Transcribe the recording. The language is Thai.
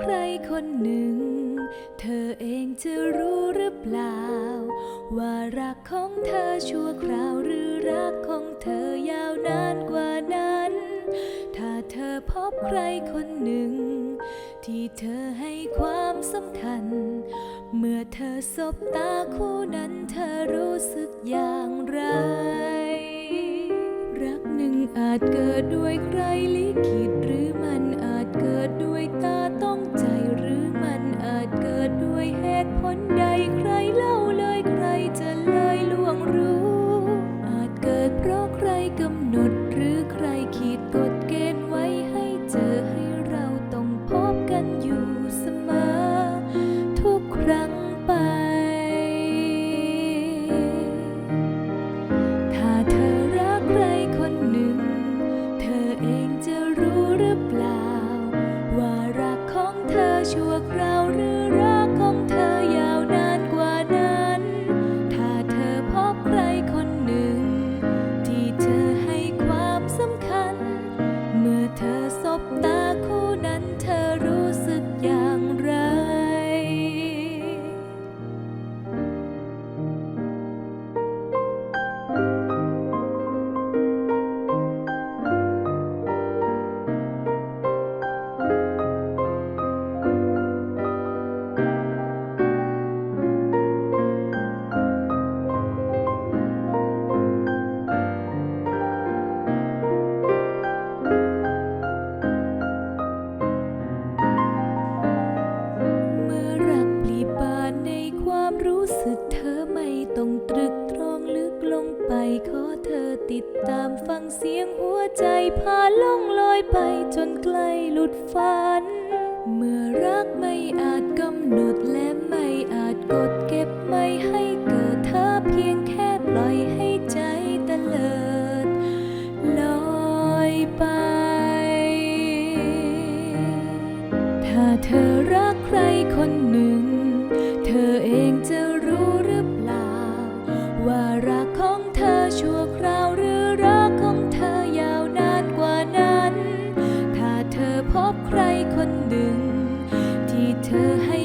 ใครคนหนึ่ง เธอเองจะรู้หรือเปล่า ว่ารักของเธอชั่วคราวหรือรักของเธอยาวนานกว่านั้น ถ้าเธอพบใครคนหนึ่ง ที่เธอให้ความสำคัญ เมื่อเธอสบตาคู่นั้นเธอรู้สึกอย่างไร รักหนึ่งอาจเกิดด้วยใครลิขิตหรือ ดด้วยเหตุผลใดใครเล่าเลยใครจะเลยล่วงรู้ อาจเกิดเพราะใครกำหนดหรือใครขีดกฎเกณฑ์ไว้ให้เจอให้เราต้องพบกันอยู่เสมอ ทุกครั้ง เสียงหัวใจพาล่องลอยไปจนใกล้หลุดฝัน เมื่อรักไม่อาจกำหนดและไม่อาจกดเก็บไม่ให้เกิดเธอเพียงแค่ปล่อยให้ใจตะเลิดลอยไป ถ้าเธอรักใครคนหนึ่ง เธอเองจะ พบใครคนหนึ่ง ที่เธอให้